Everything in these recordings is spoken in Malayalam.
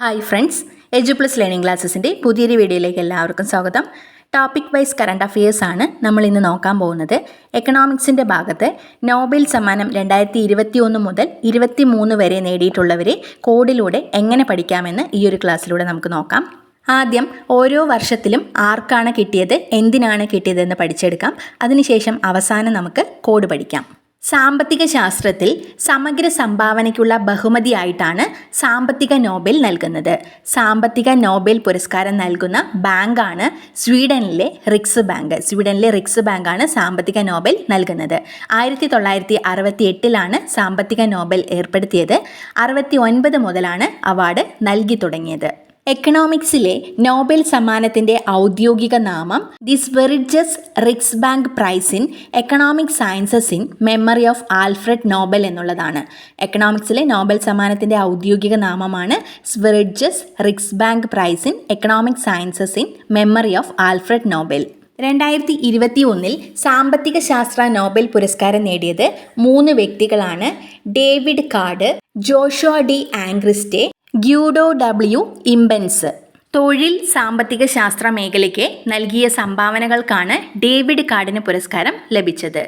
Hi friends Edu Plus Learning ക്ലാസ്സസിന്റെ പുതിയൊരു വീഡിയോയിലേക്ക് എല്ലാവർക്കും സ്വാഗതം. ടോപ്പിക് വൈസ് കറണ്ട് അഫയേഴ്സ് ആണ് നമ്മൾ ഇന്ന് നോക്കാൻ പോകുന്നത്. എക്കണോമിക്സിന്റെ ഭാഗത്ത് നോബൽ സമ്മാനം രണ്ടായിരത്തി ഇരുപത്തി ഒന്ന് മുതൽ ഇരുപത്തി മൂന്ന് വരെ നേടിയിട്ടുള്ളവരെ കോഡിലൂടെ എങ്ങനെ പഠിക്കാമെന്ന് ഈ ഒരു ക്ലാസ്സിലൂടെ നമുക്ക് നോക്കാം. ആദ്യം ഓരോ വർഷത്തിലും ആർക്കാണ് കിട്ടിയത് എന്തിനാണ് കിട്ടിയതെന്ന് പഠിച്ചെടുക്കാം. അതിനുശേഷം അവസാനം നമുക്ക് കോഡ് പഠിക്കാം. സാമ്പത്തിക ശാസ്ത്രത്തിൽ സമഗ്ര സംഭാവനയ്ക്കുള്ള ബഹുമതിയായിട്ടാണ് സാമ്പത്തിക നോബൽ നൽകുന്നത്. സാമ്പത്തിക നോബൽ പുരസ്കാരം നൽകുന്ന ബാങ്കാണ് സ്വീഡനിലെ റിക്സ് ബാങ്ക്. സ്വീഡനിലെ റിക്സ് ബാങ്കാണ് സാമ്പത്തിക നോബൽ നൽകുന്നത്. ആയിരത്തി തൊള്ളായിരത്തി അറുപത്തി എട്ടിലാണ് സാമ്പത്തിക നോബൽ ഏർപ്പെടുത്തിയത്. അറുപത്തി ഒൻപത് മുതലാണ് അവാർഡ് നൽകി തുടങ്ങിയത്. എക്കണോമിക്സിലെ നോബൽ സമ്മാനത്തിന്റെ ഔദ്യോഗിക നാമം this Sveriges Riksbank Prize in Economic Sciences in Memory of Alfred Nobel എന്നുള്ളതാണ്. എക്കണോമിക്സിലെ നോബൽ സമ്മാനത്തിന്റെ ഔദ്യോഗിക നാമമാണ് Sveriges Riksbank Prize in Economic Sciences in Memory of Alfred Nobel രണ്ടായിരത്തി ഇരുപത്തി ഒന്നിൽ സാമ്പത്തിക ശാസ്ത്ര നോബൽ പുരസ്കാരം നേടിയത് മൂന്ന് വ്യക്തികളാണ് David Card Joshua D Angrist Guido W Imbens തൊഴിൽ സാമ്പത്തിക ശാസ്ത്ര മേഖലയ്ക്ക് നൽകിയ സംഭാവനകൾക്കാണ് ഡേവിഡ് കാർഡിന് പുരസ്കാരം ലഭിച്ചത്.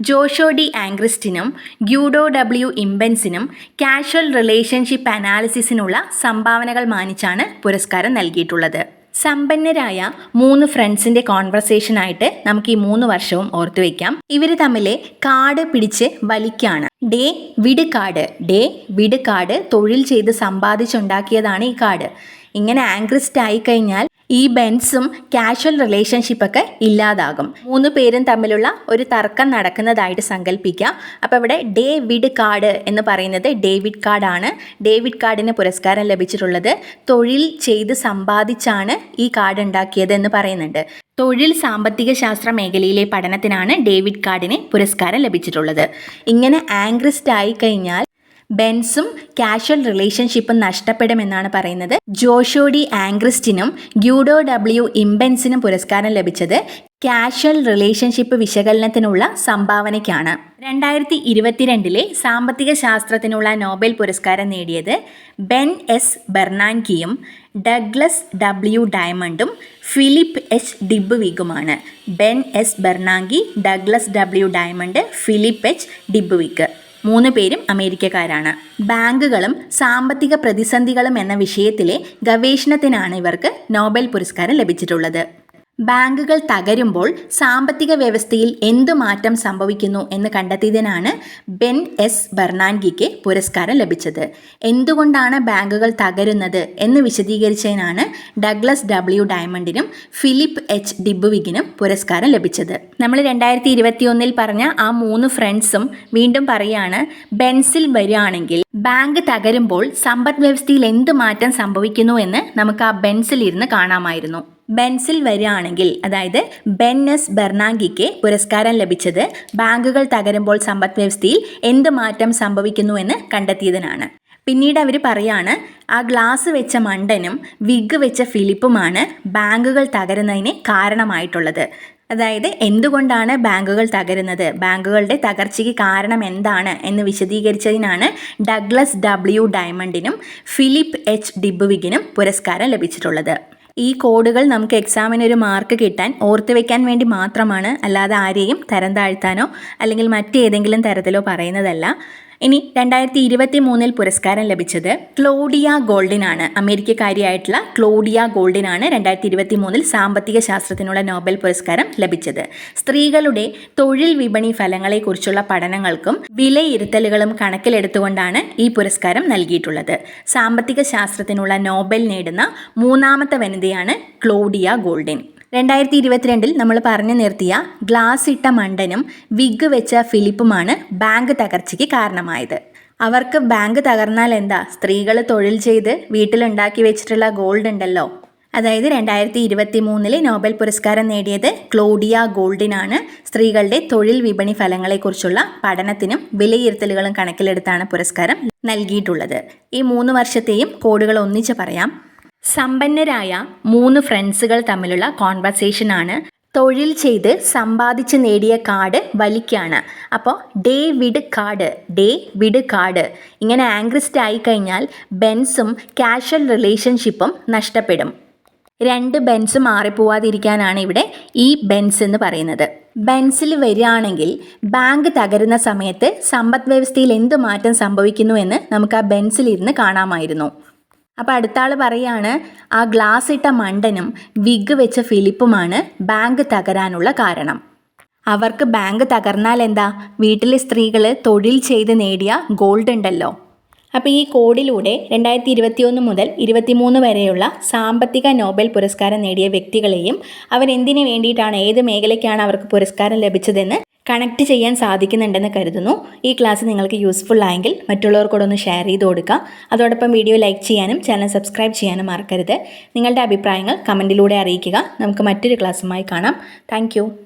ജോഷോ ഡി ആംഗ്രിസ്റ്റിനും ഗ്യൂഡോ ഡബ്ല്യു ഇംബൻസിനും കാഷ്വൽ റിലേഷൻഷിപ്പ് അനാലിസിസിനുള്ള സംഭാവനകൾ മാനിച്ചാണ് പുരസ്കാരം നൽകിയിട്ടുള്ളത്. സമ്പന്നരായ മൂന്ന് ഫ്രണ്ട്സിന്റെ കോൺവെർസേഷൻ ആയിട്ട് നമുക്ക് ഈ മൂന്ന് വർഷവും ഓർത്തു വെക്കാം. ഇവർ തമ്മിലെ കാട് പിടിച്ച് വലിക്കാണ്. ഡേ വിട് കാട്. ഡേ വിട് കാട് തൊഴിൽ ചെയ്ത് സമ്പാദിച്ചുണ്ടാക്കിയതാണ് ഈ കാട്. ഇങ്ങനെ ആംഗ്രിസ്റ്റ് ആയി കഴിഞ്ഞാൽ ഈ ബെൻസും കാഷ്വൽ റിലേഷൻഷിപ്പൊക്കെ ഇല്ലാതാകും. മൂന്ന് പേരും തമ്മിലുള്ള ഒരു തർക്കം നടക്കുന്നതായിട്ട് സങ്കല്പിക്കുക അപ്പോൾ ഇവിടെ ഡേവിഡ് കാർഡ് എന്ന് പറയുന്നത് ഡേവിഡ് കാർഡാണ്. ഡേവിഡ് കാർഡിന് പുരസ്കാരം ലഭിച്ചിട്ടുള്ളത് തൊഴിൽ ചെയ്ത് സമ്പാദിച്ചാണ് ഈ കാർഡ് ഉണ്ടാക്കിയത് എന്ന് പറയുന്നുണ്ട്. തൊഴിൽ സാമ്പത്തിക ശാസ്ത്ര മേഖലയിലെ പഠനത്തിനാണ് ഡേവിഡ് കാർഡിന് പുരസ്കാരം ലഭിച്ചിട്ടുള്ളത്. ഇങ്ങനെ ആംഗ്രിസ്റ്റ് ആയി കഴിഞ്ഞാൽ ബെൻസും കാഷ്വൽ റിലേഷൻഷിപ്പും നഷ്ടപ്പെടുമെന്നാണ് പറയുന്നത്. ജോഷോഡി ആംഗ്രിസ്റ്റിനും ഗ്യൂഡോ ഡബ്ല്യു ഇംബെൻസിനും പുരസ്കാരം ലഭിച്ചത് കാഷ്വൽ റിലേഷൻഷിപ്പ് വിശകലനത്തിനുള്ള സംഭാവനയ്ക്കാണ്. രണ്ടായിരത്തി ഇരുപത്തിരണ്ടിലെ സാമ്പത്തിക ശാസ്ത്രത്തിനുള്ള നോബൽ പുരസ്കാരം നേടിയത് ബെൻ എസ് ബെർണാൻകിയും ഡഗ്ലസ് ഡബ്ല്യു ഡയമണ്ടും Philip H ഡിബുവിഗുമാണ് Ben S Bernanke Douglas W Diamond Philip H ഡിബുവിക്ക് മൂന്ന് പേരും അമേരിക്കക്കാരാണ്. ബാങ്കുകളും സാമ്പത്തിക പ്രതിസന്ധികളും എന്ന വിഷയത്തിലെ ഗവേഷണത്തിനാണ് ഇവർക്ക് നോബൽ പുരസ്കാരം ലഭിച്ചിട്ടുള്ളത്. ബാങ്കുകൾ തകരുമ്പോൾ സാമ്പത്തിക വ്യവസ്ഥയിൽ എന്ത് മാറ്റം സംഭവിക്കുന്നു എന്ന് കണ്ടെത്തിയതിനാണ് ബെൻ എസ് ബെർണാൻഗിക്ക് പുരസ്കാരം ലഭിച്ചത്. എന്തുകൊണ്ടാണ് ബാങ്കുകൾ തകരുന്നത് എന്ന് വിശദീകരിച്ചതിനാണ് ഡഗ്ലസ് ഡബ്ല്യു ഡയമണ്ടിനും ഫിലിപ്പ് എച്ച് ഡിബുവിഗിനും പുരസ്കാരം ലഭിച്ചത്. നമ്മൾ രണ്ടായിരത്തി ഇരുപത്തിയൊന്നിൽ പറഞ്ഞ ആ മൂന്ന് ഫ്രണ്ട്സും വീണ്ടും പറയാണ് ബെൻസിൽ വരികയാണെങ്കിൽ ബാങ്ക് തകരുമ്പോൾ സമ്പദ് വ്യവസ്ഥയിൽ എന്ത് മാറ്റം സംഭവിക്കുന്നു എന്ന് നമുക്ക് ആ ബെൻസിൽ ഇരുന്ന് കാണാമായിരുന്നു. ബെൻസിൽ വരികയാണെങ്കിൽ അതായത് ബെന്നസ് ബെർണാങ്കിക്ക് പുരസ്കാരം ലഭിച്ചത് ബാങ്കുകൾ തകരുമ്പോൾ സമ്പദ് വ്യവസ്ഥയിൽ എന്ത് മാറ്റം സംഭവിക്കുന്നു എന്ന് കണ്ടെത്തിയതിനാണ്. പിന്നീട് അവർ പറയാണ് ആ ഗ്ലാസ് വെച്ച മണ്ടനും വിഗ് വെച്ച ഫിലിപ്പുമാണ് ബാങ്കുകൾ തകരുന്നതിന് കാരണമായിട്ടുള്ളത്. അതായത് എന്തുകൊണ്ടാണ് ബാങ്കുകൾ തകരുന്നത്? ബാങ്കുകളുടെ തകർച്ചയ്ക്ക് കാരണം എന്താണ്? എന്ന് വിശദീകരിച്ചതിനാണ് ഡഗ്ലസ് ഡബ്ല്യു ഡയമണ്ടിനും ഫിലിപ്പ് എച്ച് ഡിബുവിഗിനും പുരസ്കാരം ലഭിച്ചിട്ടുള്ളത്. ഈ കോഡുകൾ നമുക്ക് എക്സാമിന് ഒരു മാർക്ക് കിട്ടാൻ ഓർത്ത് വെക്കാൻ വേണ്ടി മാത്രമാണ് അല്ലാതെ ആരെയും തരം താഴ്ത്താനോ അല്ലെങ്കിൽ മറ്റേതെങ്കിലും തരത്തിലോ പറയുന്നതല്ല. ഇനി രണ്ടായിരത്തി ഇരുപത്തി മൂന്നിൽ പുരസ്കാരം ലഭിച്ചത് ക്ലോഡിയ ഗോൾഡിനാണ്. അമേരിക്കക്കാരിയായിട്ടുള്ള ക്ലോഡിയ ഗോൾഡിനാണ് രണ്ടായിരത്തി ഇരുപത്തി മൂന്നിൽ സാമ്പത്തിക ശാസ്ത്രത്തിനുള്ള നോബൽ പുരസ്കാരം ലഭിച്ചത്. സ്ത്രീകളുടെ തൊഴിൽ വിപണി ഫലങ്ങളെക്കുറിച്ചുള്ള പഠനങ്ങൾക്കും വിലയിരുത്തലുകളും കണക്കിലെടുത്തുകൊണ്ടാണ് ഈ പുരസ്കാരം നൽകിയിട്ടുള്ളത്. സാമ്പത്തിക ശാസ്ത്രത്തിനുള്ള നോബൽ നേടുന്ന മൂന്നാമത്തെ വനിതയാണ് ക്ലോഡിയ ഗോൾഡിൻ. രണ്ടായിരത്തി ഇരുപത്തിരണ്ടിൽ നമ്മൾ പറഞ്ഞു നിർത്തിയ ഗ്ലാസ് ഇട്ട മണ്ടനും വിഗ് വെച്ച ഫിലിപ്പുമാണ് ബാങ്ക് തകർച്ചയ്ക്ക് കാരണമായത്. അവർക്ക് ബാങ്ക് തകർന്നാൽ എന്താ? സ്ത്രീകൾ തൊഴിൽ ചെയ്ത് വീട്ടിലുണ്ടാക്കി വെച്ചിട്ടുള്ള ഗോൾഡ് ഉണ്ടല്ലോ. അതായത് രണ്ടായിരത്തി ഇരുപത്തി മൂന്നിലെ നോബൽ പുരസ്കാരം നേടിയത് ക്ലോഡിയ ഗോൾഡിനാണ്. സ്ത്രീകളുടെ തൊഴിൽ വിപണി ഫലങ്ങളെക്കുറിച്ചുള്ള പഠനത്തിനും വിലയിരുത്തലുകളും കണക്കിലെടുത്താണ് പുരസ്കാരം നൽകിയിട്ടുള്ളത്. ഈ മൂന്ന് വർഷത്തെയും കോഡുകൾ ഒന്നിച്ച് പറയാം. സമ്പന്നരായ മൂന്ന് ഫ്രണ്ട്സുകൾ തമ്മിലുള്ള കോൺവെർസേഷനാണ് തൊഴിൽ ചെയ്ത് സമ്പാദിച്ച് നേടിയ കാർഡ് വലിക്കാണ്. അപ്പോൾ David Card David Card. ഇങ്ങനെ ആംഗ്രിസ്റ്റ് ആയിക്കഴിഞ്ഞാൽ ബെൻസും കാഷ്വൽ റിലേഷൻഷിപ്പും നഷ്ടപ്പെടും. രണ്ട് ബെൻസ് മാറിപ്പോവാതിരിക്കാനാണ് ഇവിടെ ഈ ബെൻസ് എന്ന് പറയുന്നത്. ബെൻസിൽ വരികയാണെങ്കിൽ ബാങ്ക് തകരുന്ന സമയത്ത് സമ്പദ് വ്യവസ്ഥയിൽ എന്ത് മാറ്റം സംഭവിക്കുന്നു എന്ന് നമുക്ക് ആ ബെൻസിലിരുന്ന് കാണാമായിരുന്നു. അപ്പോൾ അടുത്ത ആൾ പറയാണ് ആ ഗ്ലാസ് ഇട്ട മണ്ടനും വിഗ് വെച്ച ഫിലിപ്പുമാണ് ബാങ്ക് തകരാനുള്ള കാരണം. അവർക്ക് ബാങ്ക് തകർന്നാൽ എന്താ? വീട്ടിലെ സ്ത്രീകൾ തൊഴിൽ ചെയ്ത് നേടിയ ഗോൾഡ് ഉണ്ടല്ലോ. അപ്പോൾ ഈ കോഡിലൂടെ രണ്ടായിരത്തി ഇരുപത്തിയൊന്ന് മുതൽ ഇരുപത്തിമൂന്ന് വരെയുള്ള സാമ്പത്തിക നോബൽ പുരസ്കാരം നേടിയ വ്യക്തികളെയും അവരെന്തിനു വേണ്ടിയിട്ടാണ് ഏത് മേഖലയ്ക്കാണ് അവർക്ക് പുരസ്കാരം ലഭിച്ചതെന്ന് കണക്ട് ചെയ്യാൻ സാധിക്കുന്നുണ്ടെന്ന് കരുതുന്നു. ഈ ക്ലാസ് നിങ്ങൾക്ക് യൂസ്ഫുൾ ആയെങ്കിൽ മറ്റുള്ളവർക്കൂടെ ഒന്ന് ഷെയർ ചെയ്ത് കൊടുക്കുക അതോടൊപ്പം വീഡിയോ ലൈക്ക് ചെയ്യാനും ചാനൽ സബ്സ്ക്രൈബ് ചെയ്യാനും മറക്കരുത്. നിങ്ങളുടെ അഭിപ്രായങ്ങൾ കമന്റിലൂടെ അറിയിക്കുക. നമുക്ക് മറ്റൊരു ക്ലാസ്സുമായി കാണാം. താങ്ക്